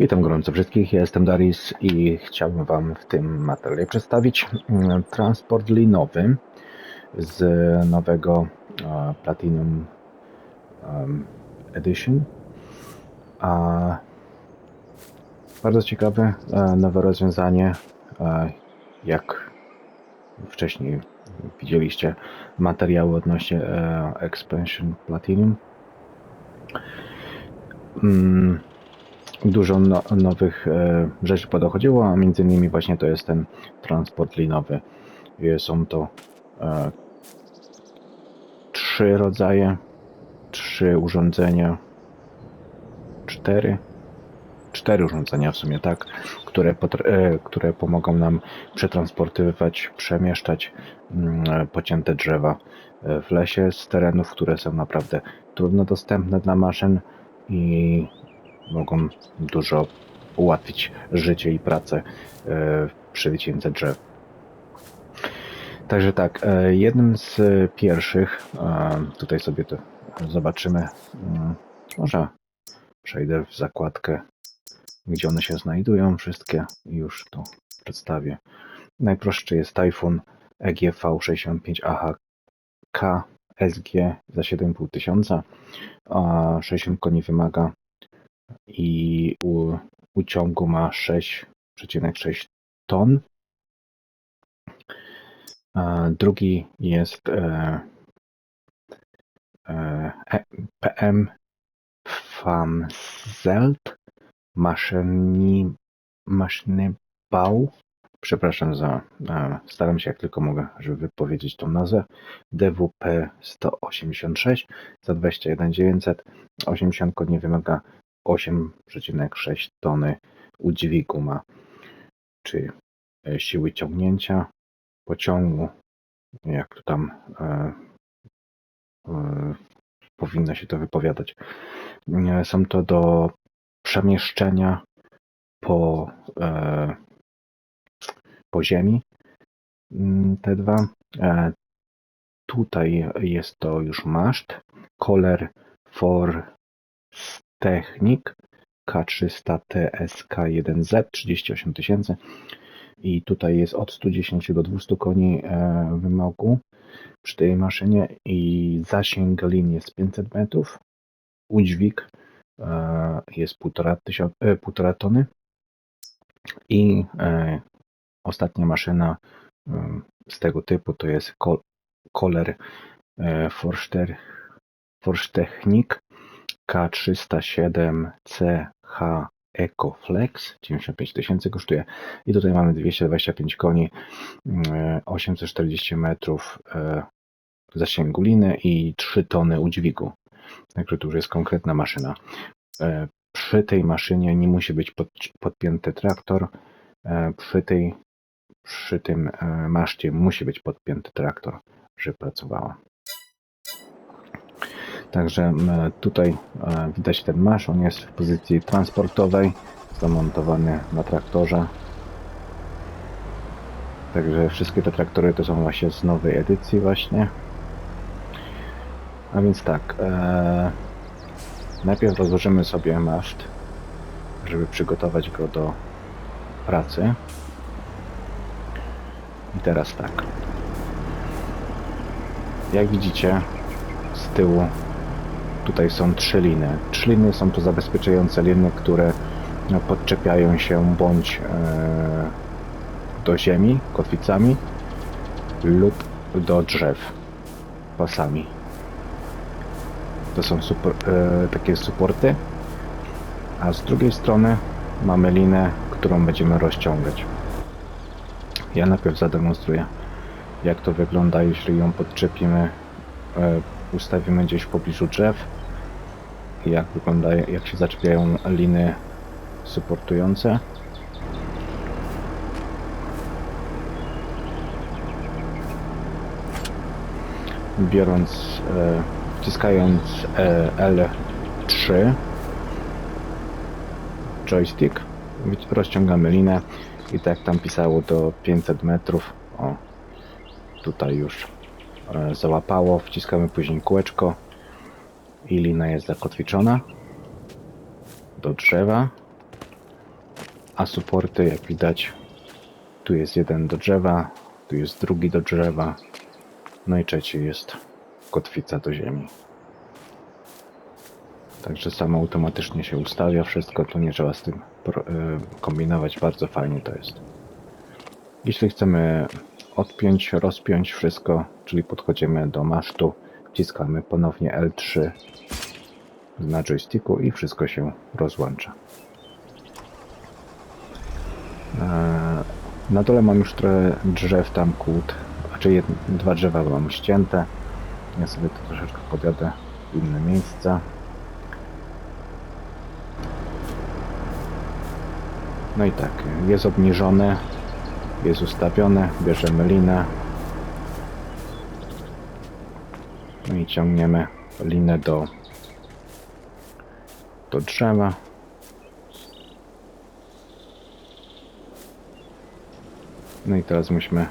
Witam gorąco wszystkich, ja jestem Daris i chciałbym Wam w tym materiale przedstawić mm, transport linowy z nowego Platinum Edition. Bardzo ciekawe e, nowe rozwiązanie, e, jak wcześniej widzieliście materiały odnośnie e, Expansion Platinum. Mm, dużo no, nowych e, rzeczy podochodziło, a między innymi właśnie to jest ten transport linowy. E, Są to e, trzy rodzaje, trzy urządzenia, cztery, cztery urządzenia w sumie, tak, które, e, które pomogą nam przetransportowywać, przemieszczać mm, e, pocięte drzewa e, w lesie z terenów, które są naprawdę trudno dostępne dla maszyn i mogą dużo ułatwić życie i pracę e, przy wycięce drzew. Także tak, e, jednym z pierwszych, e, tutaj sobie to zobaczymy, mm, może przejdę w zakładkę, gdzie one się znajdują, wszystkie już to przedstawię. Najprostszy jest Typhoon E EGV 65AHK SG za 7,5 tysiąca, a 60 koni wymaga i u, u ciągu ma 6,6 ton. A drugi jest e, e, e, PM Famzelt Maszynybau. Przepraszam za, e, staram się jak tylko mogę, żeby wypowiedzieć tą nazwę. DWP 186 za 21 900. 80 koni wymaga 8,6 tony udźwigu ma, czy e, siły ciągnięcia pociągu, jak to tam e, e, powinno się to wypowiadać. E, Są to do przemieszczenia po, e, po ziemi. Mm, Te dwa. E, Tutaj jest to już maszt. Koler for Technik K300 TSK1Z 38 tysięcy. I tutaj jest od 110 do 200 koni e, wymogu przy tej maszynie i zasięg lin jest 500 metrów, udźwig e, jest 1,5 tysiąc- e, 1,5 tony. I ostatnia maszyna z tego typu to jest Kol- Kohler e, Forster- Forschtechnik K307CH EcoFlex 95 tysięcy kosztuje. I tutaj mamy 225 koni mm, 840 metrów e, zasięgu liny i 3 tony udźwigu. Także to już jest konkretna maszyna. E, przy tej maszynie nie musi być pod, podpięty traktor. E, przy tej przy tym maszcie musi być podpięty traktor żeby pracowała Także tutaj e, widać ten masz, on jest w pozycji transportowej, zamontowany na traktorze. Także wszystkie te traktory to są właśnie z nowej edycji właśnie. A więc tak, e, najpierw rozłożymy sobie maszt, żeby przygotować go do pracy. I teraz tak. Jak widzicie, z tyłu Tutaj są trzy liny. Trzy liny są to zabezpieczające liny, które no, podczepiają się bądź e, do ziemi kotwicami lub do drzew pasami. To są super, e, takie suporty. A z drugiej strony mamy linę, którą będziemy rozciągać. Ja najpierw zademonstruję, jak to wygląda, jeśli ją podczepimy e, ustawimy gdzieś w pobliżu drzew jak wygląda, jak się zaczepiają liny suportujące. Biorąc, e, wciskając e, L3 joystick, rozciągamy linę i tak jak tam pisało do 500 metrów. O, tutaj już załapało, wciskamy później kółeczko i lina jest zakotwiczona do drzewa A suporty, jak widać, tu jest jeden do drzewa, tu jest drugi do drzewa, no i trzeci jest kotwica do ziemi. Także samo automatycznie się ustawia wszystko, tu nie trzeba z tym y, kombinować, bardzo fajnie to jest. Jeśli chcemy odpiąć, rozpiąć wszystko, czyli podchodzimy do masztu, wciskamy ponownie L3 na joysticku i wszystko się rozłącza. Eee, Na dole mam już trochę drzew tam kłód, znaczy jed, dwa drzewa mam ścięte. Ja sobie to troszeczkę podjadę w inne miejsca. No i tak, jest obniżone, jest ustawione, bierzemy linę. No i ciągniemy linę do, do drzewa. No i teraz musimy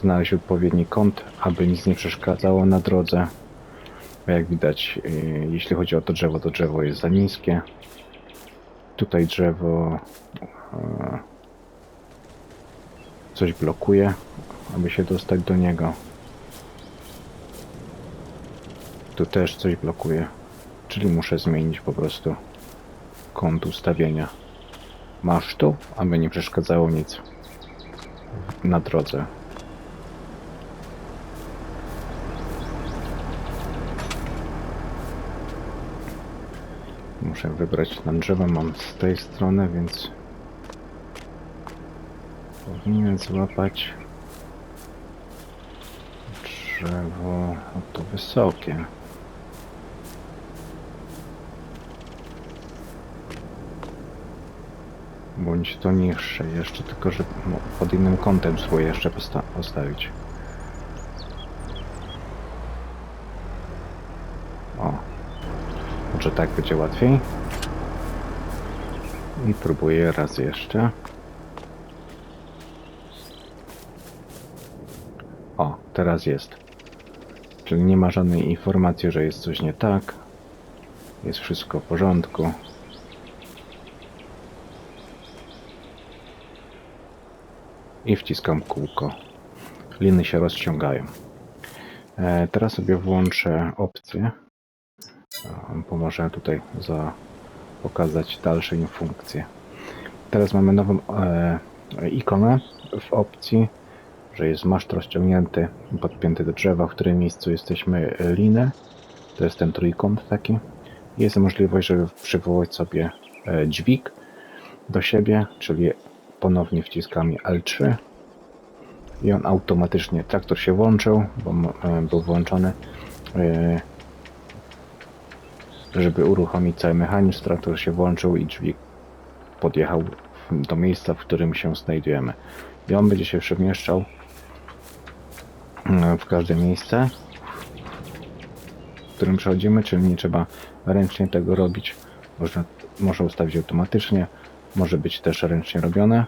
znaleźć odpowiedni kąt, aby nic nie przeszkadzało na drodze. Jak widać, yy, jeśli chodzi o to drzewo, to drzewo jest za niskie. Tutaj drzewo e, coś blokuje, aby się dostać do niego. Tu też coś blokuje, czyli muszę zmienić po prostu kąt ustawienia masztu, aby nie przeszkadzało nic na drodze. Muszę wybrać na drzewo, mam z tej strony, więc powinien złapać drzewo o to wysokie. Bądź to niższe jeszcze, tylko że no, pod innym kątem spróbuję jeszcze posta- postawić. O, może tak będzie łatwiej. I próbuję raz jeszcze. O, teraz jest. Czyli nie ma żadnej informacji, że jest coś nie tak. Jest wszystko w porządku. I wciskam kółko. Liny się rozciągają. E, teraz sobie włączę opcję. E, Pomoże tutaj za pokazać dalsze funkcje. Teraz mamy nową e, ikonę w opcji, że jest maszt rozciągnięty, podpięty do drzewa, w którym miejscu jesteśmy e, linę. To jest ten trójkąt taki. Jest możliwość, żeby przywołać sobie e, dźwig do siebie, czyli ponownie wciskamy L3 i on automatycznie, traktor się włączył, bo e, był włączony. Żeby uruchomić cały mechanizm, traktor się włączył i dźwig podjechał do miejsca, w którym się znajdujemy. I on będzie się przemieszczał w każde miejsce, w którym przechodzimy, czyli nie trzeba ręcznie tego robić. Można, można ustawić automatycznie, może być też ręcznie robione.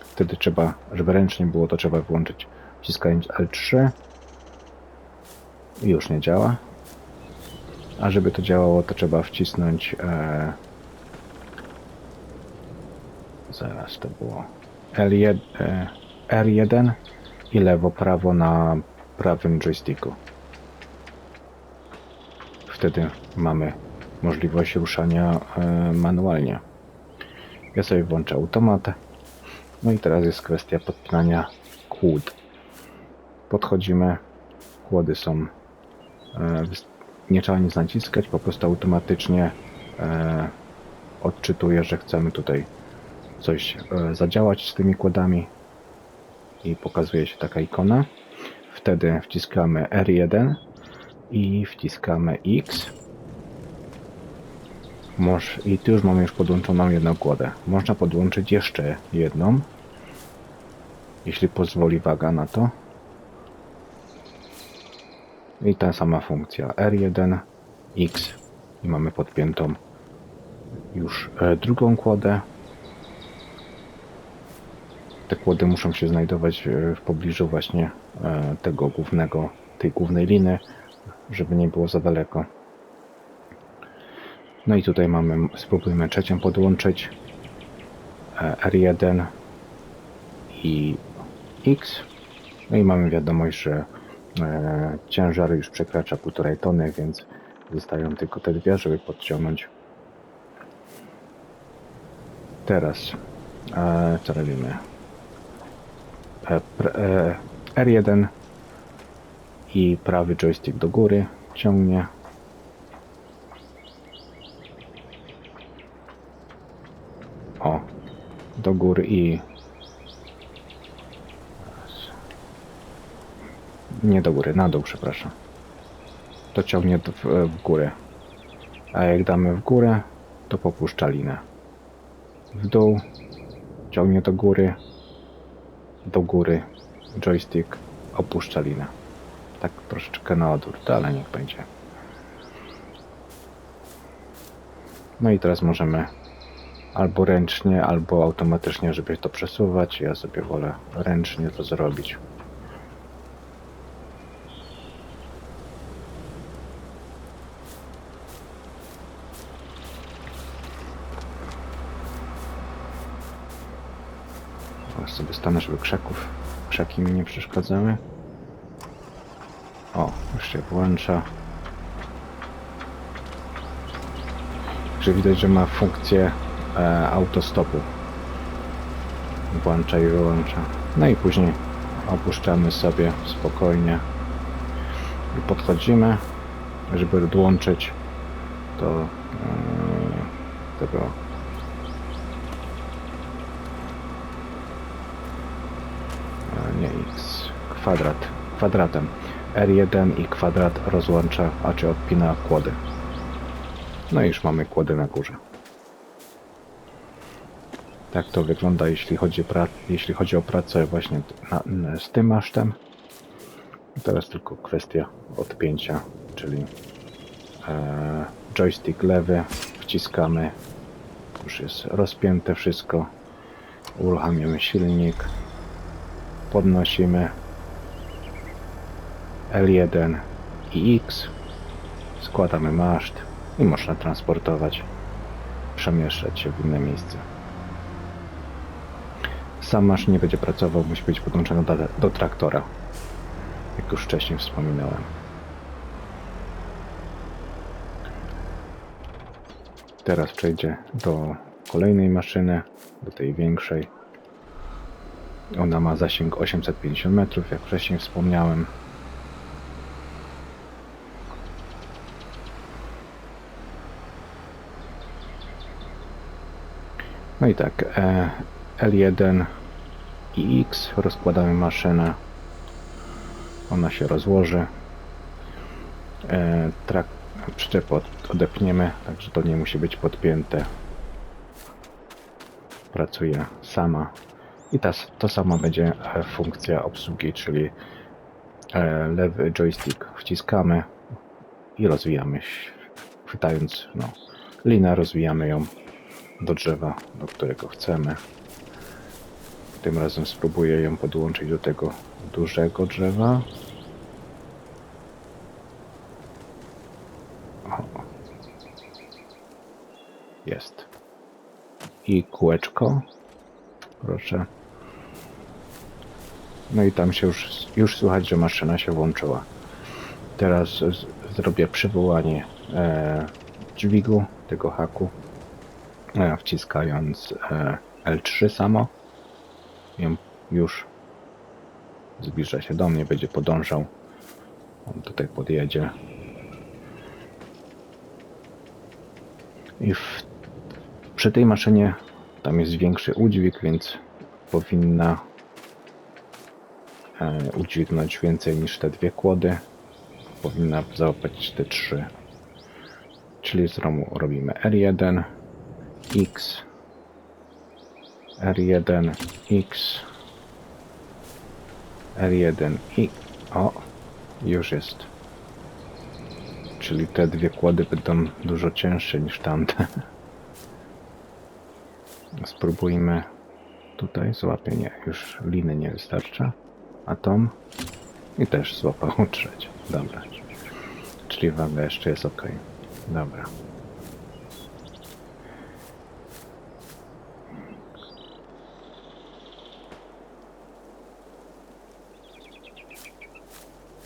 Wtedy trzeba, żeby ręcznie było, to trzeba włączyć wciskając L3 i już nie działa. A żeby to działało, to trzeba wcisnąć e, zaraz to było L1, e, R1 i lewo, prawo na prawym joysticku. Wtedy mamy możliwość ruszania e, manualnie. Ja sobie włączę automat. No i teraz jest kwestia podpinania kłód. Podchodzimy, kłody są. E, nie trzeba nic naciskać, po prostu automatycznie e, odczytuje, że chcemy tutaj coś zadziałać z tymi kłodami i pokazuje się taka ikona. Wtedy wciskamy R1 i wciskamy X. Moż, I tu już mamy już podłączoną jedną kłodę. Można podłączyć jeszcze jedną, jeśli pozwoli waga na to. I ta sama funkcja R1, X i mamy podpiętą już e, drugą kłodę. Te kłody muszą się znajdować e, w pobliżu właśnie e, tego głównego, tej głównej liny, żeby nie było za daleko. No i tutaj mamy, spróbujmy trzecią podłączyć. e, R1 i X. No i mamy wiadomość, że ciężar już przekracza 1,5 tony, więc zostają tylko te dwie, żeby podciągnąć. Teraz co robimy? E, pr, e, R1 i prawy joystick do góry ciągnie. O, do góry i nie do góry, na dół, przepraszam. To ciągnie w, w górę. A jak damy w górę, to popuszcza linę. W dół ciągnie do góry, do góry joystick opuszcza linę. Tak troszeczkę na odwrót, ale niech będzie. No i teraz możemy albo ręcznie, albo automatycznie, żeby to przesuwać. Ja sobie wolę ręcznie to zrobić. Stanę, żeby krzaków, krzaki mi nie przeszkadzały. O, już się włącza. Także widać, że ma funkcję e, autostopu. Włącza i wyłącza. No i później opuszczamy sobie spokojnie i podchodzimy, żeby odłączyć to e, tego e, nie x kwadrat kwadratem R1 i kwadrat rozłącza, a czy odpina kłody. No i już mamy kłody na górze. Tak to wygląda, jeśli chodzi, jeśli chodzi o pracę właśnie na, na, z tym masztem. Teraz tylko kwestia odpięcia, czyli e, joystick lewy wciskamy. Już jest rozpięte wszystko. Uruchamiamy silnik. Podnosimy L1 i X. Składamy maszt i można transportować, przemieszczać się w inne miejsce. Sam maszt nie będzie pracował, musi być podłączony do, do traktora, jak już wcześniej wspominałem. Teraz przejdzie do kolejnej maszyny, do tej większej. Ona ma zasięg 850 metrów, jak wcześniej wspomniałem. No i tak, e, L1 i X rozkładamy maszynę. Ona się rozłoży. E, trak, przyczepę od- odepniemy, także to nie musi być podpięte. Pracuje sama. I ta, to samo będzie e, funkcja obsługi, czyli lewy joystick wciskamy i rozwijamy, chwytając no, linę, rozwijamy ją do drzewa, do którego chcemy. Tym razem spróbuję ją podłączyć do tego dużego drzewa. O. Jest. I kółeczko. Proszę. No i tam się już, już słychać, że maszyna się włączyła. Teraz zrobię przywołanie e, dźwigu, tego haku wciskając e, L3 samo. Już zbliża się do mnie, będzie podążał. On tutaj podjedzie. I w, przy tej maszynie tam jest większy udźwig, więc powinna e, udźwignąć więcej niż te dwie kłody. Powinna załapać te trzy. Czyli znowu robimy R1, X, R1, X, R1 i o, już jest. Czyli te dwie kłody będą dużo cięższe niż tamte. Spróbujmy tutaj złapienie. Już liny nie wystarcza. A tom i też złapał trzecie. Dobra. Czyli waga jeszcze jest ok. Dobra.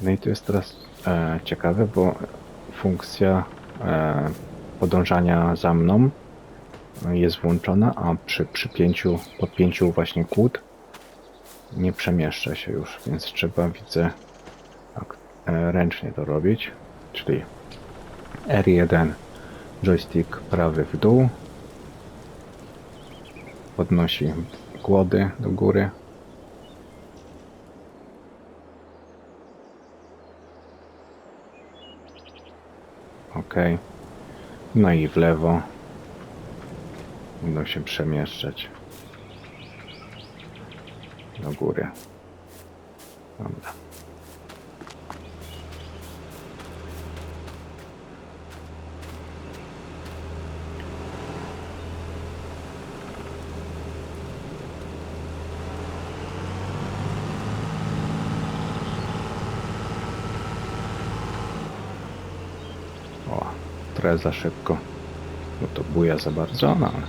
No i to jest teraz e, ciekawe, bo funkcja e, podążania za mną jest włączona, a przy przypięciu, podpięciu właśnie kłód nie przemieszcza się już, więc trzeba, widzę, tak, e, ręcznie to robić, czyli R1 joystick prawy w dół podnosi kłody do góry ok no i w lewo. Będą się przemieszczać. Do góry. Dobra O, trochę za szybko. Bo to buja za bardzo, no ale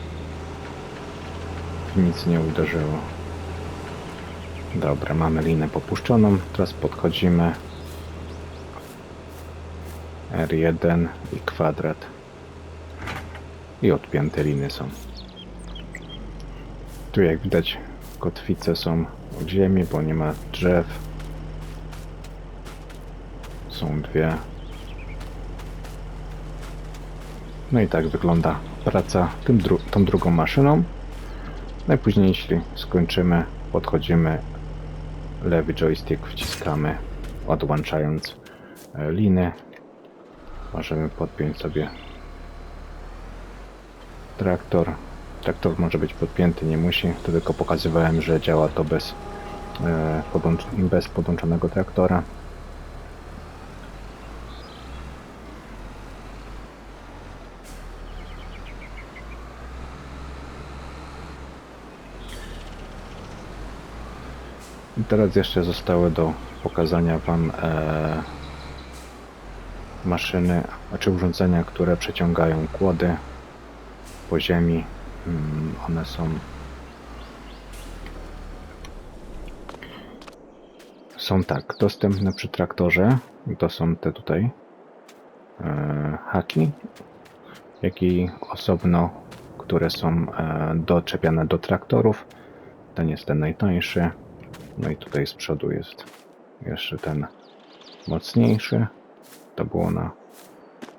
nic nie uderzyło. Dobra, mamy linę popuszczoną. Teraz podchodzimy R1 i kwadrat. I odpięte liny są. Tu jak widać kotwice są od ziemi, bo nie ma drzew. Są dwie. No i tak wygląda praca tym dru tą drugą maszyną. Najpóźniej, jeśli skończymy, podchodzimy, lewy joystick wciskamy, odłączając e, liny. Możemy podpiąć sobie traktor. Traktor może być podpięty, nie musi. To tylko pokazywałem, że działa to bez, e, bez podłączonego traktora. I teraz jeszcze zostały do pokazania Wam e, maszyny, znaczy urządzenia, które przeciągają kłody po ziemi. Mm, one są są tak, dostępne przy traktorze. To są te tutaj e, haki, jak i osobno, które są e, doczepiane do traktorów. Ten jest ten najtańszy. No i tutaj z przodu jest jeszcze ten mocniejszy. To było na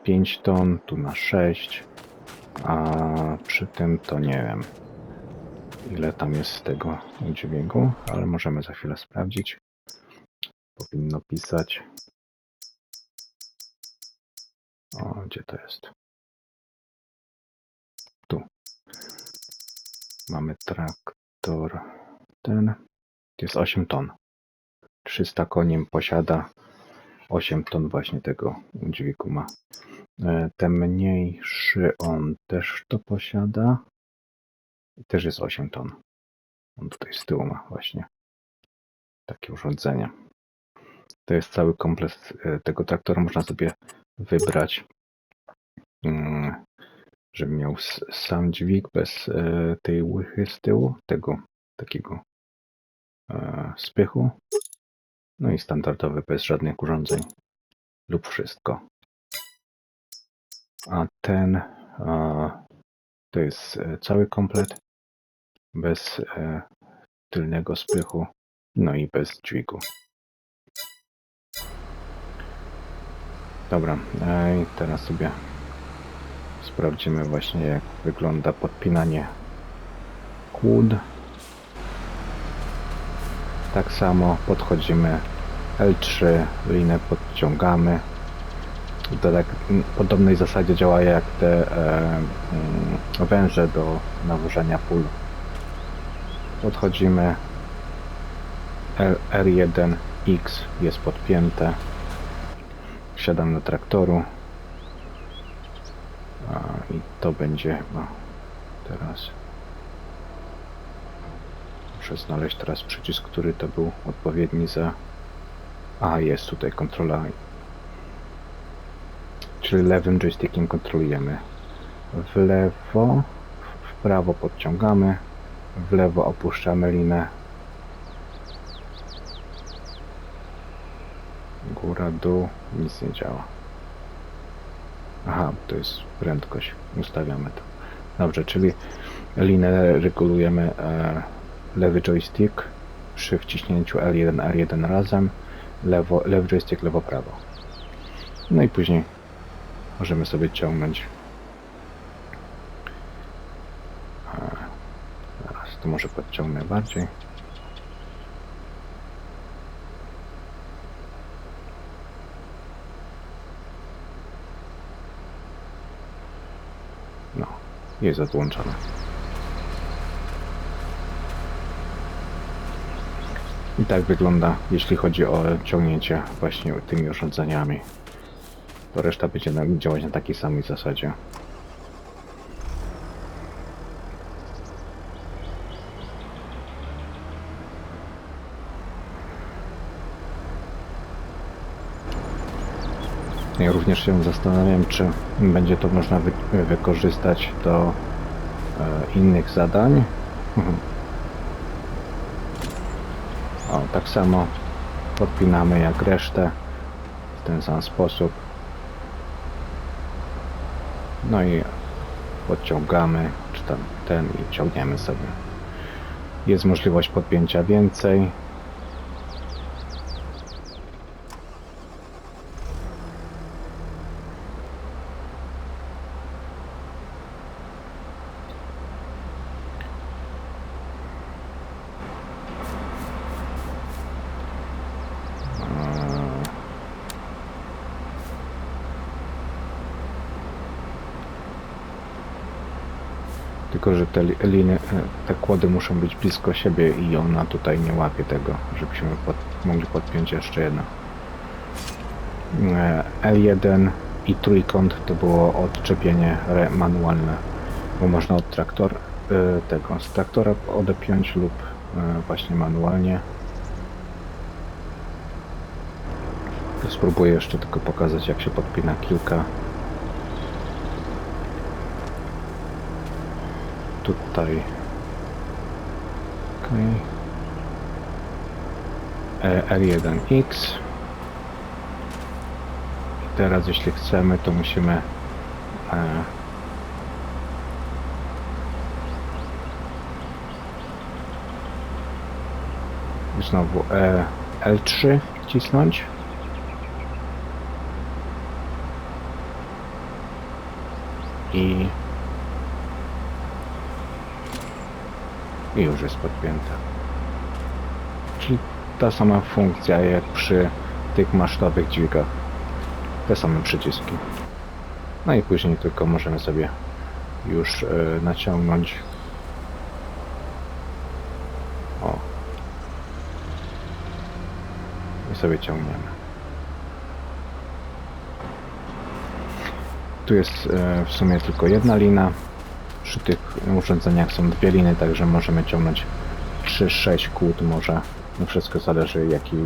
5 ton, tu na 6. A przy tym to nie wiem ile tam jest tego dźwięku, ale możemy za chwilę sprawdzić. Powinno pisać. O, gdzie to jest? Tu. Mamy traktor ten. Jest 8 ton. 300 koni posiada. 8 ton właśnie tego dźwigu ma. E, Ten mniejszy on też to posiada. Też jest 8 ton. On tutaj z tyłu ma właśnie takie urządzenie. To jest cały kompleks e, tego traktora. Można sobie wybrać, mm, żeby miał sam dźwig bez e, tej łychy z tyłu, tego takiego spychu. No i standardowy bez żadnych urządzeń lub wszystko. A ten e, to jest e, cały komplet bez e, tylnego spychu, no i bez dźwigu. Dobra, e, i teraz sobie sprawdzimy właśnie jak wygląda podpinanie kłód. Tak samo podchodzimy L3, linę podciągamy. To tak w podobnej zasadzie działa jak te e, mm, węże do nawożenia pól. Podchodzimy L, R1X jest podpięte. Wsiadam do traktoru. A, I to będzie chyba teraz. Muszę znaleźć teraz przycisk, który to był odpowiedni za. A, jest tutaj kontrola. Czyli lewym joystickiem kontrolujemy. W lewo, w prawo podciągamy, w lewo opuszczamy linę. Górę dół, nic nie działa. Aha, to jest prędkość, ustawiamy to. Dobrze, czyli linę regulujemy e, lewy joystick przy wciśnięciu L1, R1 razem, lewo, lewy joystick lewo, prawo. No i później możemy sobie ciągnąć. Teraz to może podciągnę bardziej. No, jest odłączone. I tak wygląda, jeśli chodzi o ciągnięcie właśnie tymi urządzeniami. To reszta będzie działać na takiej samej zasadzie. Ja również się zastanawiam, czy będzie to można wy wykorzystać do e, innych zadań. O, tak samo podpinamy jak resztę w ten sam sposób. No i podciągamy, czy tam ten i ciągniemy sobie. Jest możliwość podpięcia więcej. Tylko, że te li- liny, e, te kłody muszą być blisko siebie i ona tutaj nie łapie tego, żebyśmy pod, mogli podpiąć jeszcze jedno. E, L1 i trójkąt to było odczepienie manualne, bo można od traktor, e, tego, z traktora odepiąć lub właśnie manualnie. Spróbuję jeszcze tylko pokazać jak się podpina kilka tutaj. Okay. R1X. I teraz jeśli chcemy, to musimy e, znowu e, L3 wcisnąć. I i już jest podpięta. Czyli ta sama funkcja jak przy tych masztowych dźwigach. Te same przyciski. No i później tylko możemy sobie już e, naciągnąć. O. I sobie ciągniemy. Tu jest e, w sumie tylko jedna lina. Przy tych urządzeniach są dwie liny, także możemy ciągnąć 3-6 kłód może. No wszystko zależy jaki,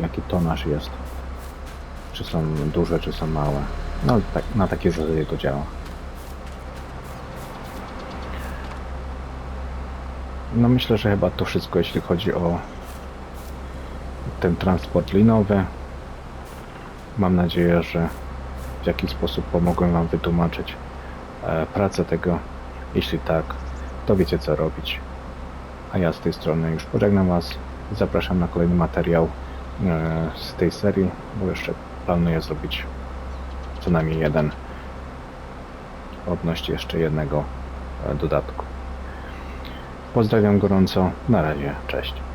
jaki tonaż jest. Czy są duże, czy są małe. No tak, na takiej zasadzie to działa. No myślę, że chyba to wszystko jeśli chodzi o ten transport linowy. Mam nadzieję, że w jakiś sposób pomogłem Wam wytłumaczyć e, pracę tego. Jeśli tak, to wiecie co robić. A ja z tej strony już pożegnam Was. Zapraszam na kolejny materiał e, z tej serii, bo jeszcze planuję zrobić co najmniej jeden odnośnie jeszcze jednego e, dodatku. Pozdrawiam gorąco. Na razie. Cześć.